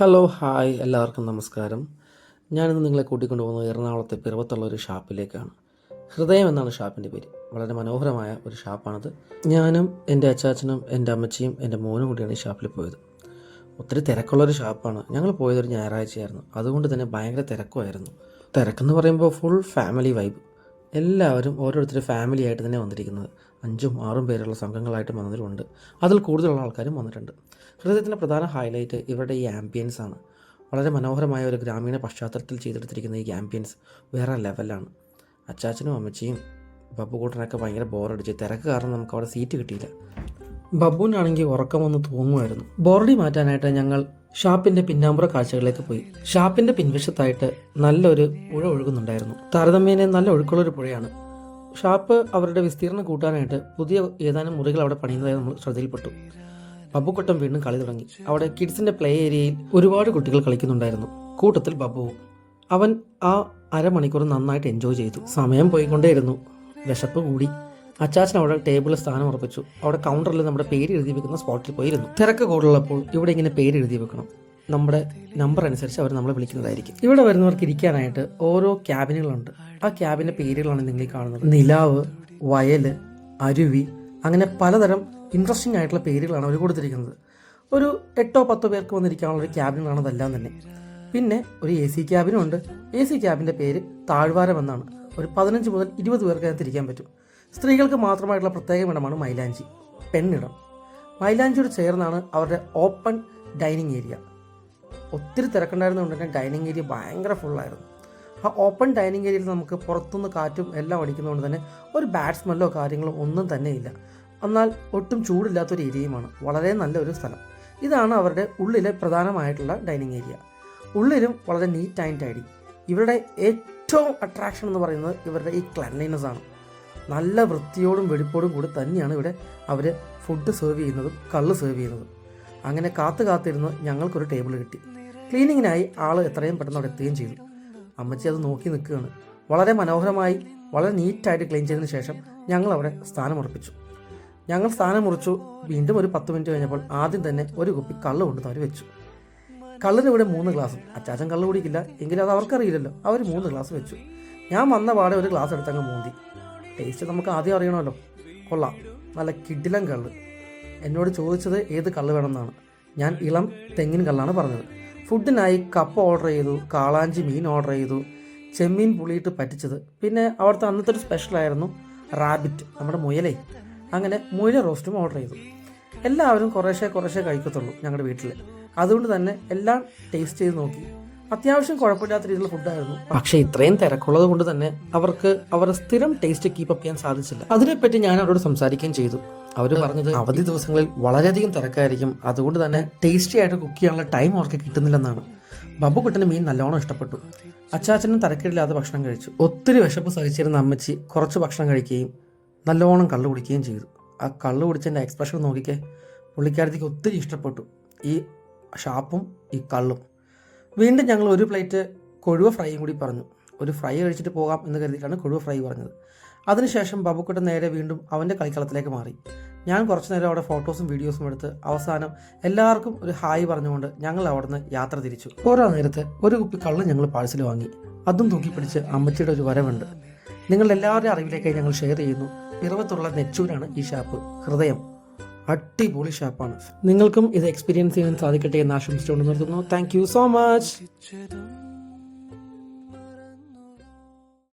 Hello hi എല്ലാവർക്കും നമസ്കാരം. ഞാനിന്ന് നിങ്ങളെ കൂട്ടിക്കൊണ്ടു പോകുന്നത് എറണാകുളത്തെ പിറവത്തുള്ള ഒരു ഷാപ്പിലേക്കാണ്. ഹൃദയം എന്നാണ് ഷാപ്പിന്റെ പേര്. വളരെ മനോഹരമായ ഒരു ഷാപ്പാണത്. ഞാനും എന്റെ അച്ചാച്ചനും എന്റെ അമ്മച്ചിയും എന്റെ മോനും കൂടിയാണ് ഈ ഷാപ്പിൽ പോയത്. ഒത്തിരി തിരക്കുള്ളൊരു ഷാപ്പാണ്. ഞങ്ങൾ പോയതൊരു ഞായറാഴ്ചയായിരുന്നു. അതുകൊണ്ട് തന്നെ ഭയങ്കര തിരക്കുമായിരുന്നു. തിരക്കെന്ന് പറയുമ്പോൾ ഫുൾ ഫാമിലി വൈബ് എല്ലാവരും ഓരോരുത്തരും ഫാമിലിയായിട്ട് തന്നെ വന്നിരിക്കുന്നത്. അഞ്ചും ആറും പേരുള്ള സംഘങ്ങളായിട്ട് വന്നതിലുണ്ട് അതിൽ കൂടുതലുള്ള ആൾക്കാരും വന്നിട്ടുണ്ട്. ഹൃദയത്തിന്റെ പ്രധാന ഹൈലൈറ്റ് ഇവരുടെ ഈ ആംബിയൻസ് ആണ്. വളരെ മനോഹരമായ ഒരു ഗ്രാമീണ പശ്ചാത്തലത്തിൽ ചെയ്തെടുത്തിരിക്കുന്ന ഈ ആംബിയൻസ് വേറെ ലെവലാണ് അച്ചാച്ചനും അമ്മച്ചിയും ബബ്ബുകൂട്ടനൊക്കെ ഭയങ്കര ബോറടിച്ച് തിരക്ക് കാരണം നമുക്ക് അവിടെ സീറ്റ് കിട്ടിയില്ല. ബബുവിനാണെങ്കിൽ ഉറക്കം വന്ന് തൂങ്ങുമായിരുന്നു. ബോറടി മാറ്റാനായിട്ട് ഞങ്ങൾ ഷാപ്പിന്റെ പിന്നാമ്പുറ കാഴ്ചകളിലേക്ക് പോയി. ഷാപ്പിന്റെ പിൻവശത്തായിട്ട് നല്ലൊരു പുഴ ഒഴുകുന്നുണ്ടായിരുന്നു. താരതമ്യേന നല്ല ഒഴുക്കുള്ളൊരു പുഴയാണ്. ഷാപ്പ് അവരുടെ വിസ്തീർണം കൂട്ടാനായിട്ട് പുതിയ ഏതാനും മുറികൾ അവിടെ പണിയുന്നതായി നമ്മൾ ശ്രദ്ധയിൽപ്പെട്ടു. ബബ്ബുക്കുട്ടൻ വീണ്ടും കളി തുടങ്ങി. അവിടെ കിഡ്സിന്റെ പ്ലേ ഏരിയയിൽ ഒരുപാട് കുട്ടികൾ കളിക്കുന്നുണ്ടായിരുന്നു. കൂട്ടത്തിൽ ബബ്ബുവും അവൻ ആ അരമണിക്കൂർ നന്നായിട്ട് എൻജോയ് ചെയ്തു. സമയം പോയിക്കൊണ്ടേയിരുന്നു. വിശപ്പ് കൂടി. അച്ചാച്ചൻ അവിടെ ടേബിളിൽ സ്ഥാനം ഉറപ്പിച്ചു. അവിടെ കൗണ്ടറിൽ നമ്മുടെ പേര് എഴുതി വെക്കുന്ന സ്പോട്ടിൽ പോയിരുന്നു. തിരക്ക് കൂടുതലുള്ളപ്പോൾ ഇവിടെ ഇങ്ങനെ പേര് എഴുതി വെക്കണം. നമ്മുടെ നമ്പർ അനുസരിച്ച് അവർ നമ്മളെ വിളിക്കുന്നതായിരിക്കും. ഇവിടെ വരുന്നവർക്ക് ഇരിക്കാനായിട്ട് ഓരോ ക്യാബിനുകളുണ്ട് ആ ക്യാബിന്റെ പേരുകളാണ് നിങ്ങൾ കാണുന്നത്. നിലാവ് വയൽ അരുവി അങ്ങനെ പലതരം ഇൻട്രസ്റ്റിംഗ് ആയിട്ടുള്ള പേരുകളാണ് അവർ കൊടുത്തിരിക്കുന്നത്. ഒരു എട്ടോ പത്തോ പേർക്ക് വന്നിരിക്കാനുള്ള ഒരു ക്യാബിനാണ് അതെല്ലാം തന്നെ. പിന്നെ ഒരു എ സി ക്യാബിനും ഉണ്ട്. എ സി ക്യാബിന്റെ പേര് താഴ്വാരം എന്നാണ്. ഒരു പതിനഞ്ച് മുതൽ ഇരുപത് പേർക്ക് അതിനകത്ത് ഇരിക്കാൻ പറ്റും. സ്ത്രീകൾക്ക് മാത്രമായിട്ടുള്ള പ്രത്യേക ഇടമാണ് മൈലാഞ്ചി. പെണ്ണിടം. മൈലാഞ്ചിയോട് ചേർന്നാണ് അവരുടെ ഓപ്പൺ ഡൈനിങ് ഏരിയ ഒത്തിരി തിരക്കുണ്ടായിരുന്നതുകൊണ്ട് തന്നെ ഡൈനിങ് ഏരിയ ഭയങ്കര ഫുള്ളായിരുന്നു ആ ഓപ്പൺ ഡൈനിങ് ഏരിയയിൽ നമുക്ക് പുറത്തുനിന്ന് കാറ്റും എല്ലാം അടിക്കുന്നതുകൊണ്ട് തന്നെ ഒരു ബാഡ് സ്മെല്ലോ കാര്യങ്ങളോ ഒന്നും തന്നെ ഇല്ല. എന്നാൽ ഒട്ടും ചൂടില്ലാത്തൊരു ഏരിയയുമാണ്. വളരെ നല്ലൊരു സ്ഥലം. ഇതാണ് അവരുടെ ഉള്ളിലെ പ്രധാനമായിട്ടുള്ള ഡൈനിങ് ഏരിയ. ഉള്ളിലും വളരെ നീറ്റ് ആൻഡ് ടൈഡി. ഇവരുടെ ഏറ്റവും അട്രാക്ഷൻ എന്ന് പറയുന്നത് ഇവരുടെ ഈ ക്ലൻലിനെസ് ആണ്. നല്ല വൃത്തിയോടും വെടിപ്പോടും കൂടി തന്നെയാണ് ഇവിടെ അവർ ഫുഡ് സെർവ് ചെയ്യുന്നതും കള്ള് സെർവ് ചെയ്യുന്നതും. അങ്ങനെ കാത്തു കാത്തിരുന്ന് ഞങ്ങൾക്കൊരു ടേബിൾ കിട്ടി. ക്ലീനിങ്ങിനായി ആൾ എത്രയും പെട്ടെന്ന് അവിടെ എത്തുകയും ചെയ്തു. അമ്മച്ചി അത് നോക്കി നിൽക്കുകയാണ്. വളരെ മനോഹരമായി വളരെ നീറ്റായിട്ട് ക്ലീൻ ചെയ്തതിന് ശേഷം ഞങ്ങൾ അവിടെ സ്ഥാനമുറപ്പിച്ചു. ഞങ്ങൾ സ്ഥാനം മുറിച്ചു. വീണ്ടും ഒരു പത്ത് മിനിറ്റ് കഴിഞ്ഞപ്പോൾ ആദ്യം തന്നെ ഒരു കുപ്പി കള്ള് കൊണ്ടുവന്ന് അവർ വെച്ചു. കള്ളിന് ഇവിടെ മൂന്ന് ഗ്ലാസ് അച്ചാച്ചൻ കള്ള് കുടിക്കില്ല. എങ്കിലും അത് അവർക്കറിയില്ലല്ലോ. അവർ മൂന്ന് ഗ്ലാസ് വെച്ചു. ഞാൻ വന്ന പാടെ ഒരു ഗ്ലാസ് എടുത്തങ്ങ് മൂന്തി ടേസ്റ്റ് നമുക്ക് ആദ്യം അറിയണമല്ലോ. കൊള്ളാം. നല്ല കിഡിലം കള്ള്. എന്നോട് ചോദിച്ചത് ഏത് കള്ള് വേണമെന്നാണ്. ഞാൻ ഇളം തെങ്ങിൻ കള്ളാണ് പറഞ്ഞത്. ഫുഡിനായി കപ്പ ഓർഡർ ചെയ്തു. കാളാഞ്ചി മീൻ ഓർഡർ ചെയ്തു. ചെമ്മീൻ പുളിയിട്ട് പറ്റിച്ചത്. പിന്നെ അവിടുത്തെ അന്നത്തെ ഒരു സ്പെഷ്യലായിരുന്നു റാബിറ്റ് നമ്മുടെ മുയലേ. അങ്ങനെ മുയല റോസ്റ്റും ഓർഡർ ചെയ്തു. എല്ലാവരും കുറേശ്ശെ കുറേശ്ശെ കഴിക്കത്തുള്ളൂ ഞങ്ങളുടെ വീട്ടിൽ അതുകൊണ്ട് തന്നെ എല്ലാം ടേസ്റ്റ് ചെയ്ത് നോക്കി. അത്യാവശ്യം കുഴപ്പമില്ലാത്ത രീതിയിലുള്ള ഫുഡായിരുന്നു പക്ഷേ ഇത്രയും തിരക്കുള്ളത് കൊണ്ട് തന്നെ അവർക്ക് അവരുടെ സ്ഥിരം ടേസ്റ്റ് കീപ്പ് അപ്പ് ചെയ്യാൻ സാധിച്ചില്ല. അതിനെപ്പറ്റി ഞാൻ അവരോട് സംസാരിക്കുകയും ചെയ്തു. അവർ പറഞ്ഞത് അവധി ദിവസങ്ങളിൽ വളരെയധികം തിരക്കായിരിക്കും. അതുകൊണ്ട് തന്നെ ടേസ്റ്റി ആയിട്ട് കുക്ക് ചെയ്യാനുള്ള ടൈം അവർക്ക് കിട്ടുന്നില്ലെന്നാണ്. കുട്ടന് മീൻ നല്ലോണം ഇഷ്ടപ്പെട്ടു. അച്ചാച്ചനും തിരക്കില്ലാതെ ഭക്ഷണം കഴിച്ചു. ഒത്തിരി വിശപ്പ് സഹിച്ചിരുന്ന അമ്മച്ചി കുറച്ച് ഭക്ഷണം കഴിക്കുകയും നല്ലോണം കള്ള് കുടിക്കുകയും ചെയ്തു. ആ കള്ള് കുടിച്ചതിന്റെ എക്സ്പ്രഷൻ നോക്കിക്കേ പുള്ളിക്കാരത്തേക്ക് ഒത്തിരി ഇഷ്ടപ്പെട്ടു ഈ ഷാപ്പും ഈ കള്ളും. വീണ്ടും ഞങ്ങൾ ഒരു പ്ലേറ്റ് കൊഴുവ ഫ്രൈയും കൂടി പറഞ്ഞു. ഒരു ഫ്രൈ കഴിച്ചിട്ട് പോകാം എന്ന് കരുതിയിട്ടാണ് കൊഴുവ ഫ്രൈ പറഞ്ഞത്. അതിനുശേഷം ബാബുക്കുട്ടൻ നേരെ വീണ്ടും അവന്റെ കളിക്കളത്തിലേക്ക് മാറി. ഞാൻ കുറച്ച് നേരം അവിടെ ഫോട്ടോസും വീഡിയോസും എടുത്ത് അവസാനം എല്ലാവർക്കും ഒരു ഹായ് പറഞ്ഞുകൊണ്ട് ഞങ്ങൾ അവിടുന്ന് യാത്ര തിരിച്ചു. ഓരോ നേരത്തെ ഒരു കുപ്പി കള്ള് ഞങ്ങൾ പാഴ്സൽ വാങ്ങി. അതും തൂക്കിപ്പിടിച്ച് അമ്മച്ചിയുടെ ഒരു വരവുണ്ട്. നിങ്ങളുടെ എല്ലാവരുടെയും അറിവിലേക്കായി ഞങ്ങൾ ഷെയർ ചെയ്യുന്നു. പിറവത്തുള്ള നെച്ചൂരാണ് ഈ ഷാപ്പ്. ഹൃദയം. അടിപൊളി ഷാപ്പാണ്. നിങ്ങൾക്കും ഇത് എക്സ്പീരിയൻസ് ചെയ്യാൻ സാധിക്കട്ടെ എന്ന് ആശംസിച്ചുകൊണ്ട് നിർത്തുന്നു. Thank you so much